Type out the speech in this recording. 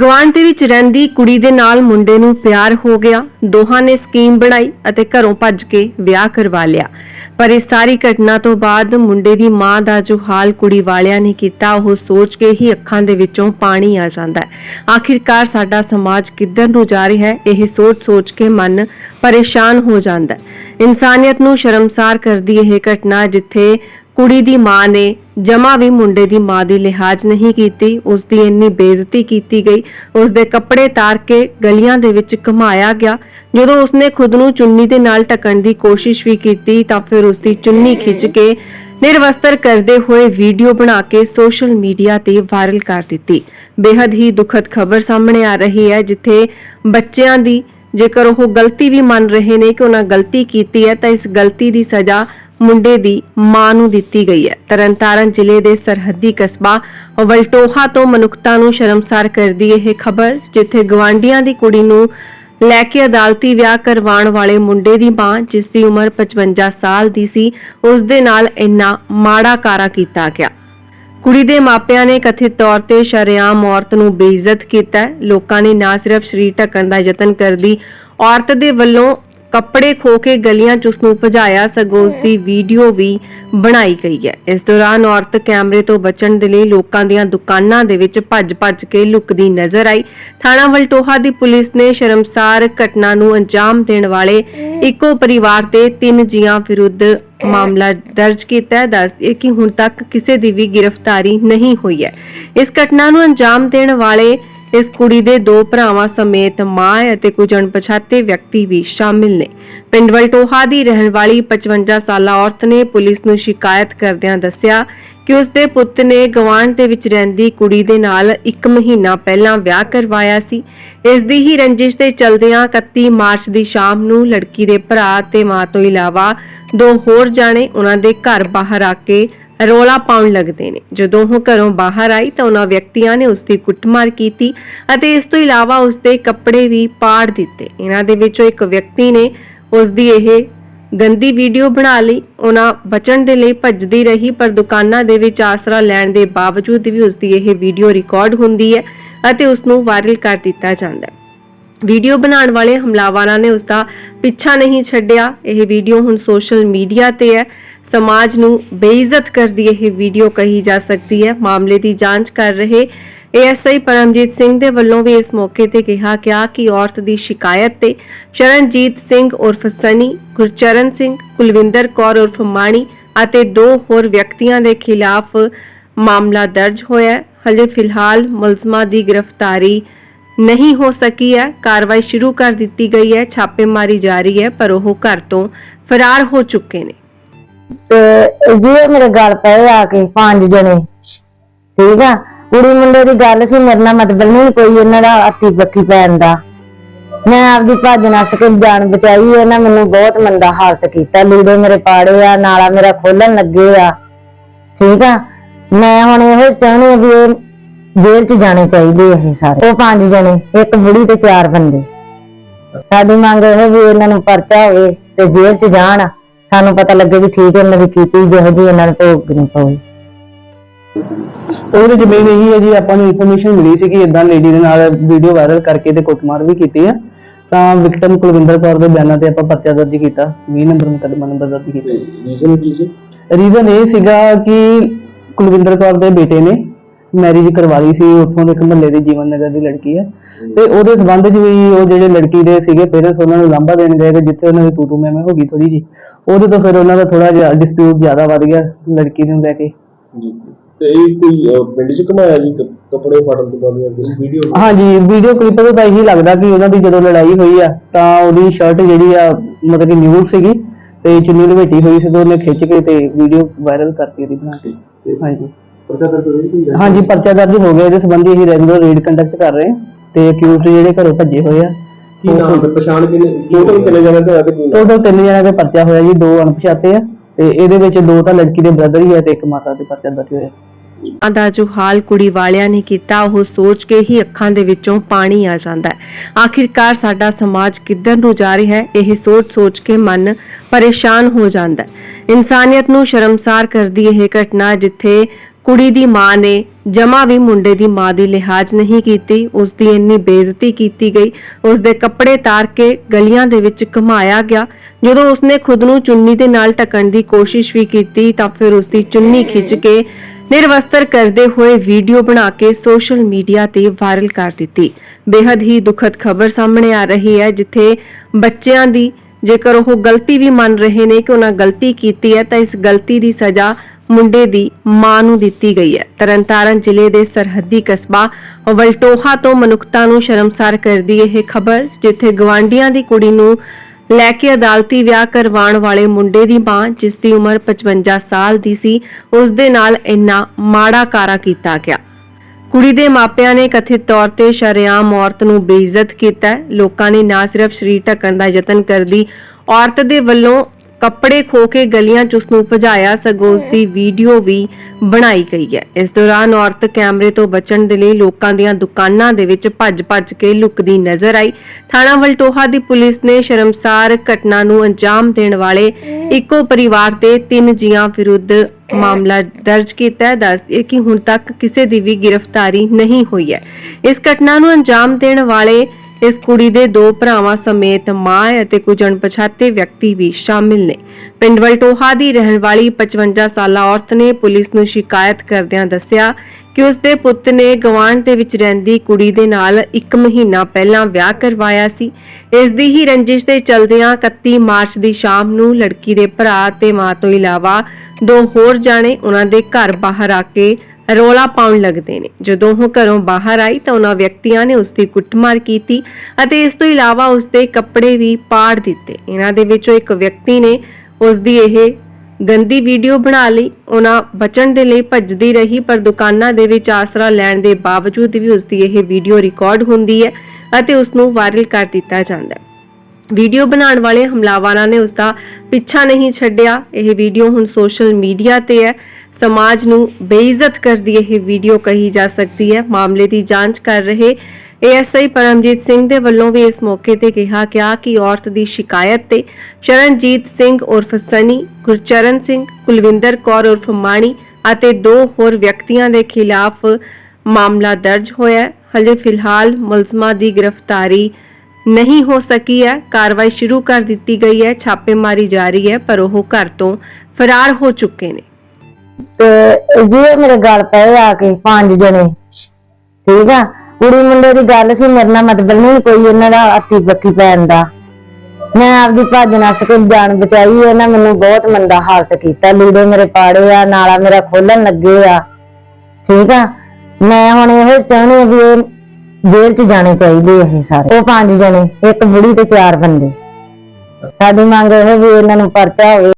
ਗਵਾਂਢ ਦੇ ਵਿੱਚ ਰਹਿੰਦੀ ਕੁੜੀ ਦੇ ਨਾਲ ਮੁੰਡੇ ਨੂੰ ਪਿਆਰ ਹੋ ਗਿਆ। ਦੋਹਾਂ ਨੇ ਸਕੀਮ ਬਣਾਈ ਅਤੇ ਘਰੋਂ ਭੱਜ ਕੇ ਵਿਆਹ ਕਰਵਾ ਲਿਆ। ਪਰ ਇਸ ਸਾਰੀ ਘਟਨਾ ਤੋਂ ਬਾਅਦ ਮੁੰਡੇ ਦੀ ਮਾਂ ਦਾ ਜੋ ਹਾਲ ਕੁੜੀ ਵਾਲਿਆਂ ਨੇ ਕੀਤਾ, ਉਹ ਸੋਚ ਕੇ ਹੀ ਅੱਖਾਂ ਦੇ ਵਿੱਚੋਂ ਪਾਣੀ ਆ ਜਾਂਦਾ ਹੈ। ਆਖਿਰਕਾਰ ਸਾਡਾ ਸਮਾਜ ਕਿੱਧਰ ਨੂੰ ਜਾ ਰਿਹਾ ਹੈ, ਇਹ ਸੋਚ-ਸੋਚ ਕੇ ਮਨ ਪਰੇਸ਼ਾਨ ਹੋ ਜਾਂਦਾ ਹੈ। ਇਨਸਾਨੀਅਤ ਨੂੰ ਸ਼ਰਮਸਾਰ ਕਰਦੀ ਇਹ ਘਟਨਾ, ਜਿੱਥੇ ਕੁੜੀ ਦੀ ਮਾਂ ਨੇ ਜਮਾ ਵੀ ਮੁੰਡੇ ਦੀ ਮਾਂ ਦੀ ਲਿਹਾਜ਼ ਨਹੀਂ ਕੀਤੀ ਉਸ ਦੀ ਇੰਨੀ ਬੇਇੱਜ਼ਤੀ ਕੀਤੀ ਗਈ ਉਸ ਦੇ ਕੱਪੜੇ ਤਾਰ ਕੇ ਗਲੀਆਂ ਦੇ ਵਿੱਚ ਘੁਮਾਇਆ ਗਿਆ। ਜਦੋਂ ਉਸਨੇ ਖੁਦ ਨੂੰ ਚੁੰਨੀ ਦੇ ਨਾਲ ਢਕਣ ਦੀ ਕੋਸ਼ਿਸ਼ ਵੀ ਕੀਤੀ, ਤਾਂ ਫਿਰ ਉਸ ਦੀ ਚੁੰਨੀ ਖਿੱਚ ਕੇ ਨਿਰਵਸਤਰ ਕਰਦੇ ਹੋਏ ਵੀਡੀਓ ਬਣਾ ਕੇ ਸੋਸ਼ਲ ਮੀਡੀਆ ਤੇ ਵਾਇਰਲ ਕਰ ਦਿੱਤੀ। ਬੇहद ਹੀ ਦੁਖਦ ਖਬਰ ਸਾਹਮਣੇ ਆ ਰਹੀ ਹੈ, ਜਿੱਥੇ ਬੱਚਿਆਂ ਦੀ ਜੇਕਰ ਉਹ ਗਲਤੀ ਵੀ ਮੰਨ ਰਹੇ ਨੇ ਕਿ ਉਹਨਾਂ ਗਲਤੀ ਕੀਤੀ ਹੈ, ਤਾਂ ਇਸ ਗਲਤੀ ਦੀ ਸਜ਼ਾ ਮੁੰਡੇ ਦੀ ਮਾਂ ਨੂੰ ਦਿੱਤੀ ਗਈ ਹੈ। ਤਰਨਤਾਰਨ ਜ਼ਿਲ੍ਹੇ ਦੇ ਸਰਹੱਦੀ ਕਸਬਾ ਵਲਟੋਹਾ ਤੋਂ ਮਨੁੱਖਤਾ ਨੂੰ ਸ਼ਰਮਸਾਰ ਕਰਦੀ ਇਹ ਖਬਰ, ਜਿੱਥੇ ਗਵਾਂਡੀਆਂ ਦੀ ਕੁੜੀ ਨੂੰ ਲੈ ਕੇ ਅਦਾਲਤੀ ਵਿਆਹ ਕਰਵਾਉਣ ਵਾਲੇ ਮੁੰਡੇ ਦੀ ਮਾਂ, ਜਿਸ ਦੀ ਉਮਰ 55 ਸਾਲ ਦੀ ਸੀ, ਉਸ ਦੇ ਨਾਲ ਇੰਨਾ ਮਾੜਾ ਕਾਰਾ ਕੀਤਾ ਗਿਆ। ਕੁੜੀ ਦੇ ਮਾਪਿਆਂ ਨੇ ਕਥਿਤ ਤੌਰ ਤੇ ਸ਼ਰੇਆਮ ਔਰਤ ਨੂੰ ਬੇਇੱਜ਼ਤ ਕੀਤਾ ਲੋਕਾਂ ਨੇ ਨਾ ਸਿਰਫ ਸਰੀਰ ਢੱਕਣ ਦਾ ਯਤਨ ਕਰਦੀ, ਔਰਤ ਦੇ ਵੱਲੋਂ ਕੱਪੜੇ ਖੋ ਕੇ ਗਲੀਆਂ 'ਚ ਉਸ ਨੂੰ ਭਜਾਇਆ, ਸਗੋਂ ਉਸ ਦੀ ਵੀਡੀਓ ਵੀ ਬਣਾਈ ਗਈ ਹੈ। ਇਸ ਦੌਰਾਨ ਔਰਤ ਕੈਮਰੇ ਤੋਂ ਬਚਣ ਦੇ ਲਈ ਲੋਕਾਂ ਦੀਆਂ ਦੁਕਾਨਾਂ ਦੇ ਵਿੱਚ ਭੱਜ-ਭੱਜ ਕੇ ਲੁਕਦੀ ਨਜ਼ਰ ਆਈ। ਥਾਣਾ ਵਲਟੋਹਾ ਦੀ ਪੁਲਿਸ ਨੇ ਸ਼ਰਮਸਾਰ ਘਟਨਾ ਨੂੰ ਅੰਜਾਮ ਦੇਣ ਵਾਲੇ ਇੱਕੋ ਪਰਿਵਾਰ ਦੇ ਤਿੰਨ ਜੀਆਂ ਵਿਰੁੱਧ ਮਾਮਲਾ ਦਰਜ ਕੀਤਾ ਹੈ। ਦੱਸਦੀ ਕਿ ਹੁਣ ਤੱਕ ਕਿਸੇ ਦੀ ਵੀ ਗ੍ਰਿਫਤਾਰੀ ਨਹੀਂ ਹੋਈ ਹੈ। ਇਸ ਘਟਨਾ ਨੂੰ ਅੰਜਾਮ ਦੇਣ ਵਾਲੇ ਇਸ ਕੁੜੀ ਦੇ ਦੋ ਭਰਾਵਾਂ ਸਮੇਤ ਮਾਂ ਅਤੇ ਕੁਝ ਅਣਪਛਾਤੇ ਵਿਅਕਤੀ ਵੀ ਸ਼ਾਮਿਲ ਨੇ। ਪਿੰਡ ਵਲਟੋਹਾ ਦੀ ਰਹਿਣ ਵਾਲੀ 55 ਸਾਲਾ ਔਰਤ ਨੇ ਪੁਲਿਸ ਨੂੰ ਸ਼ਿਕਾਇਤ ਕਰਦਿਆਂ ਦੱਸਿਆ ਕਿ ਉਸ ਦੇ ਪੁੱਤ ਨੇ ਗਵਾਂਢ ਦੇ ਵਿੱਚ ਰਹਿੰਦੀ ਕੁੜੀ ਦੇ ਨਾਲ 1 ਮਹੀਨਾ ਪਹਿਲਾਂ ਵਿਆਹ ਕਰਵਾਇਆ ਸੀ। ਇਸ ਦੀ ਹੀ ਰੰਜਿਸ਼ ਦੇ ਚਲਦਿਆਂ 31 ਮਾਰਚ ਦੀ ਸ਼ਾਮ ਨੂੰ ਲੜਕੀ ਦੇ ਭਰਾ ਤੇ ਮਾਂ ਤੋਂ ਇਲਾਵਾ ਦੋ ਹੋਰ ਜਾਣੇ ਉਹਨਾਂ ਦੇ ਘਰ ਬਾਹਰ ਆ ਕੇ ਰੋਲਾ ਪਾਉਣ ਲੱਗਦੇ ਨੇ। ਜਦੋਂ ਉਹ ਘਰੋਂ ਬਾਹਰ ਆਈ ਤਾਂ ਉਹਨਾਂ ਵਿਅਕਤੀਆਂ ਨੇ ਉਸ ਦੀ ਕੁੱਟਮਾਰ ਕੀਤੀ ਅਤੇ ਇਸ ਤੋਂ ਇਲਾਵਾ ਉਸ ਦੇ ਕੱਪੜੇ ਵੀ ਪਾੜ ਦਿੱਤੇ। ਇਹਨਾਂ ਦੇ ਵਿੱਚੋਂ ਇੱਕ ਵਿਅਕਤੀ ਨੇ ਉਸ ਦੀ ਇਹ ਗੰਦੀ ਵੀਡੀਓ ਬਣਾ ਲਈ। ਉਹਨਾਂ ਬਚਣ ਦੇ ਲਈ ਭੱਜਦੀ ਰਹੀ, ਪਰ ਦੁਕਾਨਾਂ ਦੇ ਵਿੱਚ ਆਸਰਾ ਲੈਣ ਦੇ ਬਾਵਜੂਦ ਵੀ ਉਸ ਦੀ ਇਹ ਵੀਡੀਓ ਰਿਕਾਰਡ ਹੁੰਦੀ ਹੈ ਅਤੇ ਉਸ ਨੂੰ ਵਾਇਰਲ ਕਰ ਦਿੱਤਾ ਜਾਂਦਾ ਹੈ। ਵੀਡੀਓ ਬਣਾਉਣ ਵਾਲੇ ਹਮਲਾਵਰਾਂ ਨੇ ਉਸ ਦਾ ਪਿੱਛਾ ਨਹੀਂ ਛੱਡਿਆ। ਇਹ ਵੀਡੀਓ ਹੁਣ ਸੋਸ਼ਲ ਮੀਡੀਆ ਤੇ ਹੈ। ਸਮਾਜ ਨੂੰ ਬੇਇੱਜ਼ਤ ਕਰਦੀ ਇਹ ਵੀਡੀਓ ਕਹੀ ਜਾ ਸਕਦੀ ਹੈ। ਮਾਮਲੇ ਦੀ ਜਾਂਚ ਕਰ ਰਹੇ ਏਐਸਆਈ ਪਰਮਜੀਤ ਸਿੰਘ ਦੇ ਵੱਲੋਂ ਵੀ ਇਸ ਮੌਕੇ ਤੇ ਕਿਹਾ ਗਿਆ ਕਿ ਔਰਤ ਦੀ ਸ਼ਿਕਾਇਤ ਤੇ ਸ਼ਰਨਜੀਤ ਸਿੰਘ ਉਰਫ ਸਨੀ, ਗੁਰਚਰਨ ਸਿੰਘ, ਕੁਲਵਿੰਦਰ ਕੌਰ ਉਰਫ ਮਾਣੀ ਅਤੇ ਦੋ ਹੋਰ ਵਿਅਕਤੀਆਂ ਦੇ ਖਿਲਾਫ ਮਾਮਲਾ ਦਰਜ ਹੋਇਆ ਹੈ। ਹਲੇ ਫਿਲਹਾਲ ਮੁਲਜ਼ਮਾਂ ਦੀ ਗ੍ਰਿਫਤਾਰੀ ਨਹੀਂ ਹੋ ਸਕੀ ਹੈ। ਕਾਰਵਾਈ ਸ਼ੁਰੂ ਕਰ ਦਿੱਤੀ ਗਈ ਹੈ। ਛਾਪੇਮਾਰੀ ਜਾਰੀ ਹੈ, ਪਰ ਉਹ ਘਰ ਤੋਂ ਫਰਾਰ ਹੋ ਚੁੱਕੇ ਨੇ। ਤੇ ਜੀ, ਇਹ ਮੇਰੇ ਗੱਲ ਪਏ ਆ ਕੇ ਪੰਜ ਜਣੇ। ਠੀਕ ਆ? ਕੁੜੀ ਮੁੰਡੇ ਦੀ ਗੱਲ ਸੀ, ਮੇਰੇ ਨਾਲ ਮਤਲਬ ਨਹੀਂ ਕੋਈ ਇਹਨਾਂ ਦਾ ਅੱਤੀ ਬੱਕੀ ਪੈਣ ਦਾ। ਮੈਂ ਆਪਦੀ ਭੱਜ ਨੱਸ ਕੇ ਜਾਨ ਬਚਾਈ, ਇਹਨਾਂ ਮੈਨੂੰ ਬਹੁਤ ਮੰਦਾ ਹਾਲਤ ਕੀਤਾ। ਲੀੜੇ ਮੇਰੇ ਪਾੜੇ ਆ, ਨਾਲਾ ਮੇਰਾ ਖੋਲਣ ਲੱਗੇ ਆ। ਠੀਕ ਆ? ਮੈਂ ਹੁਣ ਇਹੋ ਚਾਹੁੰਦੀ ਆ ਵੀ ਇਹ ਜੇਲ੍ਹ 'ਚ ਜਾਣੇ ਚਾਹੀਦੇ ਇਹ ਸਾਰੇ। ਉਹ ਪੰਜ ਜਣੇ ਇੱਕ ਬੁੜੀ ਤੇ ਚਾਰ ਬੰਦੇ। ਸਾਡੀ ਮੰਗ ਇਹ ਵੀ ਇਹਨਾਂ ਨੂੰ ਪਰਚਾ ਹੋਵੇ ਤੇ ਜੇਲ੍ਹ 'ਚ ਜਾਣ। ਸਾਨੂੰ ਪਤਾ ਲੱਗੇ ਵੀ ਠੀਕ ਇਹਨਾਂ ਦੀ ਕੀਤੀ ਜਿਹੋ ਜਿਹੀ ਇਹਨਾਂ ਨੂੰ ਭੋਗਣੀ ਪਵੇ। ਉਹਦੇ ਜ਼ਮੀਨ ਇਹੀ ਹੈ ਜੀ ਆਪਾਂ ਨੂੰ ਇਨਫੋਰਮੇਸ਼ਨ ਮਿਲੀ ਸੀ ਕਿ ਇਦਾਂ ਲੇਡੀ ਦੇ ਨਾਲ ਵੀਡੀਓ ਵਾਇਰਲ ਕਰਕੇ ਤੇ ਕੁੱਟਮਾਰ ਵੀ ਕੀਤੀ ਆ। ਤਾਂ ਵਿਕਟਮ ਕੁਲਵਿੰਦਰ ਕੌਰ ਦੇ ਬਿਆਨਾਂ ਤੇ ਆਪਾਂ ਪਰਚਾ ਦਰਜ ਕੀਤਾ। 20 ਨੰਬਰ ਮੁਕੱਦਮਾ ਨੰਬਰ ਦਰਜ ਕੀਤਾ। ਰੀਜ਼ਨ ਕੀ ਸੀ? ਰੀਜ਼ਨ ਇਹ ਸੀਗਾ ਕਿ ਕੁਲਵਿੰਦਰ ਕੌਰ ਦੇ ਬੇਟੇ ਨੇ ਮੈਰਿਜ ਕਰਵਾ ਲਈ ਸੀ ਉੱਥੋਂ ਦੇ ਇੱਕ ਮਹੱਲੇ ਦੀ ਜੀਵਨ ਨਗਰ ਦੀ ਲੜਕੀ ਹੈ ਤੇ ਉਹਦੇ ਸਬੰਧ 'ਚ ਵੀ ਉਹ ਜਿਹੜੇ ਲੜਕੀ ਦੇ ਸੀਗੇ ਪੇਰੈਂਟਸ ਉਹਨਾਂ ਨੂੰ ਲਾਂਭਾ ਦੇਣ ਗਏ ਤੇ ਜਿੱਥੇ ਉਹਨਾਂ ਦੀ ਤੂਤੂ ਮੈਂ ਹੋ ਗਈ ਥੋੜੀ ਜੀ ਉਹਦੇ ਤੋਂ ਫਿਰ ਉਹਨਾਂ ਦਾ ਥੋੜਾ ਜਿਹਾ ਡਿਸਪਿਊਟ ਜ਼ਿਆਦਾ ਵੱਧ ਗਿਆ ਲੜਕੀ ਨੂੰ ਲੈ ਕੇ। ਜੀ। ਤੇ ਇਹ ਕੋਈ ਅਹ, ਪਿੰਡ ਚ ਕਮਾਇਆ ਜੀ ਕ- ਕੱਪੜੇ ਫਾੜਨ ਤੋਂ ਬਾਅਦ ਜਾਂ ਕੋਈ ਵੀਡੀਓ ਹਾਂਜੀ ਵੀਡੀਓ ਕਲਿੱਪ ਤੋਂ ਤਾਂ ਇਹੀ ਲੱਗਦਾ ਕਿ ਉਹਨਾਂ ਦੀ ਜਦੋਂ ਲੜਾਈ ਹੋਈ ਆ ਤਾਂ ਉਹਦੀ ਸ਼ਰਟ ਜਿਹੜੀ ਆ ਮਤਲਬ ਕਿ ਨਿਊਡ ਸੀਗੀ ਤੇ ਚੁੰਨੀ ਲਵੇਟੀ ਹੋਈ ਸੀ ਤੇ ਉਹਨੇ ਖਿੱਚ ਕੇ ਤੇ ਵੀਡੀਓ ਵਾਇਰਲ ਕਰਤੀ ਉਹਦੀ ਬਣਾ ਕੇ। ਹਾਂਜੀ। ਕੋਈ ਨਹੀਂ ਹਾਂਜੀ ਪਰਚਾ ਦਰਜ ਹੋ ਗਿਆ। ਇਹਦੇ ਸੰਬੰਧੀ ਅਸੀਂ ਰੈਗੂਲਰ ਰੇਡ ਕੰਡਕਟ ਕਰ ਰਹੇ ਹਾਂ ਤੇ ਅਕਿਊਜ਼ ਜਿਹੜੇ ਘਰੋਂ ਭੱਜੇ ਹੋਏ ਆ। ਕੀ ਨਾਮ ਹੈ? ਪਛਾਣ ਕਿੰਨੇ ਟੋਟਲ ਕਿੰਨੇ ਜਣੇ ਤੇ ਆ ਤੇ ਕੀ ਨਾਮ? ਟੋਟਲ ਤਿੰਨ ਜਣਿਆਂ ਦੇ ਪਰਚਾ ਹੋਇਆ ਜੀ ਦੋ ਅਣਪਛਾਤੇ ਆ ਤੇ ਇਹਦੇ ਵਿੱਚ ਦੋ ਤਾਂ ਲੜਕੀ ਦੇ ਬ੍ਰਦਰ ਹੀ ਆ ਤੇ ਇੱਕ ਮਾਤਾ ਦੇ ਪਰਚਾ ਦਰਜ ਹੋਇਆ। ਦਾ ਜੋ ਹਾਲ ਕੁੜੀ ਵਾਲਿਆਂ ਨੇ ਕੀਤਾ ਉਹ ਸੋਚ ਕੇ ਹੀ ਅੱਖਾਂ ਦੇ ਵਿੱਚੋਂ ਪਾਣੀ ਆ ਜਾਂਦਾ ਹੈ। ਆਖਿਰਕਾਰ ਸਾਡਾ ਸਮਾਜ ਕਿੱਧਰ ਨੂੰ ਜਾ ਰਿਹਾ ਹੈ ਇਹ ਸੋਚ-ਸੋਚ ਕੇ ਮਨ ਪਰੇਸ਼ਾਨ ਹੋ ਜਾਂਦਾ ਹੈ। ਇਨਸਾਨੀਅਤ ਨੂੰ ਸ਼ਰਮਸਾਰ ਕਰਦੀ ਇਹ ਘਟਨਾ ਜਿੱਥੇ ਕੁੜੀ ਦੀ ਮਾਂ ਨੇ ਜਮਾ ਵੀ ਮੁੰਡੇ ਦੀ ਮਾਂ ਦੀ ਲਿਹਾਜ਼ ਨਹੀਂ ਕੀਤੀ ਉਸ ਦੀ ਇੰਨੀ ਬੇਇੱਜ਼ਤੀ ਕੀਤੀ ਗਈ ਉਸ ਦੇ ਕੱਪੜੇ ਤਾਰ ਕੇ ਗਲੀਆਂ ਦੇ ਵਿੱਚ ਘੁਮਾਇਆ ਗਿਆ। ਜਦੋਂ ਉਸਨੇ ਖੁਦ ਨੂੰ ਚੁੰਨੀ ਦੇ ਨਾਲ ਢਕਣ ਦੀ ਕੋਸ਼ਿਸ਼ ਵੀ ਕੀਤੀ, ਤਾਂ ਫਿਰ ਉਸ ਦੀ ਚੁੰਨੀ ਖਿੱਚ ਕੇ ਨਿਰਵਸਤਰ ਕਰਦੇ ਹੋਏ ਵੀਡੀਓ ਬਣਾ ਕੇ ਸੋਸ਼ਲ ਮੀਡੀਆ ਤੇ ਵਾਇਰਲ ਕਰ ਦਿੱਤੀ। ਬੇहद ਹੀ ਦੁਖਦ ਖਬਰ ਸਾਹਮਣੇ ਆ ਰਹੀ ਹੈ, ਜਿੱਥੇ ਬੱਚਿਆਂ ਦੀ ਜੇਕਰ ਉਹ ਗਲਤੀ ਵੀ ਮੰਨ ਰਹੇ ਨੇ ਕਿ ਉਹਨਾਂ ਗਲਤੀ ਕੀਤੀ ਹੈ, ਤਾਂ ਇਸ ਗਲਤੀ ਦੀ ਸਜ਼ਾ ਮੁੰਡੇ ਦੀ ਮਾਂ ਨੂੰ ਦਿੱਤੀ ਗਈ ਹੈ। ਤਰਨਤਾਰਨ ਜ਼ਿਲ੍ਹੇ ਦੇ ਸਰਹੱਦੀ ਕਸਬਾ ਵਲਟੋਹਾ ਤੋਂ ਮਨੁੱਖਤਾ ਨੂੰ ਸ਼ਰਮਸਾਰ ਕਰਦੀ ਇਹ ਖਬਰ, ਜਿੱਥੇ ਗਵਾਂਡੀਆਂ ਦੀ ਕੁੜੀ ਨੂੰ ਲੈ ਕੇ ਅਦਾਲਤੀ ਵਿਆਹ ਕਰਵਾਉਣ ਵਾਲੇ ਮੁੰਡੇ ਦੀ ਮਾਂ, ਜਿਸ ਦੀ ਉਮਰ 55 ਸਾਲ ਦੀ ਸੀ, ਉਸ ਦੇ ਨਾਲ ਇੰਨਾ ਮਾੜਾ ਕਾਰਾ ਕੀਤਾ ਗਿਆ। ਕੁੜੀ ਦੇ ਮਾਪਿਆਂ ਨੇ ਕਥਿਤ ਤੌਰ ਤੇ ਸ਼ਰੇਆਮ ਔਰਤ ਨੂੰ ਬੇਇੱਜ਼ਤ ਕੀਤਾ ਲੋਕਾਂ ਨੇ ਨਾ ਸਿਰਫ ਸਰੀਰ ਢੱਕਣ ਦਾ ਯਤਨ ਕਰਦੀ, ਔਰਤ ਦੇ ਵੱਲੋਂ ਕੱਪੜੇ ਖੋ ਕੇ ਗਲੀਆਂ 'ਚ ਉਸ ਨੂੰ ਭਜਾਇਆ, ਸਗੋਂ ਉਸ ਦੀ ਵੀਡੀਓ ਵੀ ਬਣਾਈ ਗਈ ਹੈ। ਇਸ ਦੌਰਾਨ ਔਰਤ ਕੈਮਰੇ ਤੋਂ ਬਚਣ ਦੇ ਲਈ ਲੋਕਾਂ ਦੀਆਂ ਦੁਕਾਨਾਂ ਦੇ ਵਿੱਚ ਭੱਜ-ਭੱਜ ਕੇ ਲੁਕਦੀ ਨਜ਼ਰ ਆਈ। ਥਾਣਾ ਵਲਟੋਹਾ ਦੀ ਪੁਲਿਸ ਨੇ ਸ਼ਰਮਸਾਰ ਘਟਨਾ ਨੂੰ ਅੰਜਾਮ ਦੇਣ ਵਾਲੇ ਇੱਕੋ ਪਰਿਵਾਰ ਦੇ ਤਿੰਨ ਜੀਆਂ ਵਿਰੁੱਧ ਮਾਮਲਾ ਦਰਜ ਕੀਤਾ ਹੈ। ਦੱਸਦੀ ਹੈ ਕਿ ਹੁਣ ਤੱਕ ਕਿਸੇ ਦੀ ਵੀ ਗ੍ਰਿਫਤਾਰੀ ਨਹੀਂ ਹੋਈ ਹੈ। ਇਸ ਘਟਨਾ ਨੂੰ ਅੰਜਾਮ ਦੇਣ ਵਾਲੇ ਇਸ ਕੁੜੀ ਦੇ ਦੋ ਭਰਾਵਾਂ ਸਮੇਤ ਮਾਂ ਅਤੇ ਕੁਝ ਅਣਪਛਾਤੇ ਵਿਅਕਤੀ ਵੀ ਸ਼ਾਮਿਲ ਨੇ। ਪਿੰਡ ਵਲਟੋਹਾ ਦੀ ਰਹਿਣ ਵਾਲੀ 55 ਸਾਲਾ ਔਰਤ ਨੇ ਪੁਲਿਸ ਨੂੰ ਸ਼ਿਕਾਇਤ ਕਰਦਿਆਂ ਦੱਸਿਆ ਕਿ ਉਸ ਦੇ ਪੁੱਤ ਨੇ ਗਵਾਂਢ ਦੇ ਵਿੱਚ ਰਹਿੰਦੀ ਕੁੜੀ ਦੇ ਨਾਲ 1 ਮਹੀਨਾ ਪਹਿਲਾਂ ਵਿਆਹ ਕਰਵਾਇਆ ਸੀ। ਇਸ ਦੀ ਹੀ ਰੰਜਿਸ਼ ਦੇ ਚਲਦਿਆਂ 31 ਮਾਰਚ ਦੀ ਸ਼ਾਮ ਨੂੰ ਲੜਕੀ ਦੇ ਭਰਾ ਤੇ ਮਾਂ ਤੋਂ ਇਲਾਵਾ ਦੋ ਹੋਰ ਜਾਣੇ ਉਹਨਾਂ ਦੇ ਘਰ ਬਾਹਰ ਆ ਕੇ ਰੋਲਾ ਪਾਉਣ ਲੱਗਦੇ ਨੇ। ਜਦੋਂ ਉਹ ਘਰੋਂ ਬਾਹਰ ਆਈ ਤਾਂ ਉਹਨਾਂ ਵਿਅਕਤੀਆਂ ਨੇ ਉਸ ਦੀ ਕੁੱਟਮਾਰ ਕੀਤੀ ਅਤੇ ਇਸ ਤੋਂ ਇਲਾਵਾ ਉਸ ਦੇ ਕੱਪੜੇ ਵੀ ਪਾੜ ਦਿੱਤੇ। ਇਹਨਾਂ ਦੇ ਵਿੱਚੋਂ ਇੱਕ ਵਿਅਕਤੀ ਨੇ ਉਸ ਦੀ ਇਹ ਗੰਦੀ ਵੀਡੀਓ ਬਣਾ ਲਈ। ਉਹਨਾਂ ਬਚਣ ਦੇ ਲਈ ਭੱਜਦੀ ਰਹੀ, ਪਰ ਦੁਕਾਨਾਂ ਦੇ ਵਿੱਚ ਆਸਰਾ ਲੈਣ ਦੇ ਬਾਵਜੂਦ ਵੀ ਉਸ ਦੀ ਇਹ ਵੀਡੀਓ ਰਿਕਾਰਡ ਹੁੰਦੀ ਹੈ ਅਤੇ ਉਸ ਨੂੰ ਵਾਇਰਲ ਕਰ ਦਿੱਤਾ ਜਾਂਦਾ ਹੈ। ਵੀਡੀਓ ਬਣਾਉਣ ਵਾਲੇ ਹਮਲਾਵਰਾਂ ਨੇ ਉਸ ਦਾ ਪਿੱਛਾ ਨਹੀਂ ਛੱਡਿਆ। ਇਹ ਵੀਡੀਓ ਹੁਣ ਸੋਸ਼ਲ ਮੀਡੀਆ ਤੇ ਹੈ। ਸਮਾਜ ਨੂੰ ਬੇਇੱਜ਼ਤ ਕਰਦੀ ਇਹ ਵੀਡੀਓ ਕਹੀ ਜਾ ਸਕਦੀ ਹੈ। ਮਾਮਲੇ ਦੀ ਜਾਂਚ ਕਰ ਰਹੇ ਏਐਸਆਈ ਪਰਮਜੀਤ ਸਿੰਘ ਦੇ ਵੱਲੋਂ ਵੀ ਇਸ ਮੌਕੇ ਤੇ ਕਿਹਾ ਗਿਆ ਕਿ ਔਰਤ ਦੀ ਸ਼ਿਕਾਇਤ ਤੇ ਸ਼ਰਨਜੀਤ ਸਿੰਘ ਉਰਫ ਸਨੀ, ਗੁਰਚਰਨ ਸਿੰਘ, ਕੁਲਵਿੰਦਰ ਕੌਰ ਉਰਫ ਮਾਣੀ ਅਤੇ ਦੋ ਹੋਰ ਵਿਅਕਤੀਆਂ ਦੇ ਖਿਲਾਫ ਮਾਮਲਾ ਦਰਜ ਹੋਇਆ ਹੈ। ਹਲੇ ਫਿਲਹਾਲ ਮੁਲਜ਼ਮਾਂ ਦੀ ਗ੍ਰਿਫਤਾਰੀ ਨਹੀਂ ਹੋ ਸਕੀ ਹੈ। ਕਾਰਵਾਈ ਸ਼ੁਰੂ ਕਰ ਦਿੱਤੀ ਗਈ ਹੈ। ਛਾਪੇਮਾਰੀ ਜਾਰੀ ਹੈ, ਪਰ ਉਹ ਘਰ ਤੋਂ ਫਰਾਰ ਹੋ ਚੁੱਕੇ ਨੇ। ਤੇ ਜੀ ਮੇਰੇ ਗੱਲ ਪਏ ਆ ਕੇ ਪੰਜ ਜਣੇ। ਠੀਕ ਆ? ਕੁੜੀ ਮੁੰਡੇ ਦੀ ਗੱਲ ਸੀ, ਮੇਰੇ ਨਾਲ ਮਤਲਬ ਨਹੀਂ ਕੋਈ ਇਹਨਾਂ ਦਾ ਅੱਤੀ ਬੱਕੀ ਪੈਣ ਦਾ। ਮੈਂ ਆਪਦੀ ਭੱਜ ਨੱਸ ਕੇ ਜਾਨ ਬਚਾਈ ਇਹਨਾਂ ਮੈਨੂੰ ਬਹੁਤ ਮੰਦਾ ਹਾਲਤ ਕੀਤਾ। ਲੀੜੇ ਮੇਰੇ ਪਾੜੇ ਆ, ਨਾਲਾ ਮੇਰਾ ਖੋਲਣ ਲੱਗੇ ਆ। ਠੀਕ ਆ? ਮੈਂ ਹੁਣ ਇਹੋ ਚਾਹੁੰਦੀ ਆ ਵੀ ਇਹ ਜੇਲ੍ਹ ਚ ਜਾਣੇ ਚਾਹੀਦੇ ਇਹ ਸਾਰੇ। ਉਹ ਪੰਜ ਜਣੇ, ਇੱਕ ਬੁੜੀ ਤੇ ਚਾਰ ਬੰਦੇ। ਸਾਡੀ ਮੰਗ ਇਹ ਵੀ ਇਹਨਾਂ ਨੂੰ ਪਰਚਾ ਹੋਵੇ।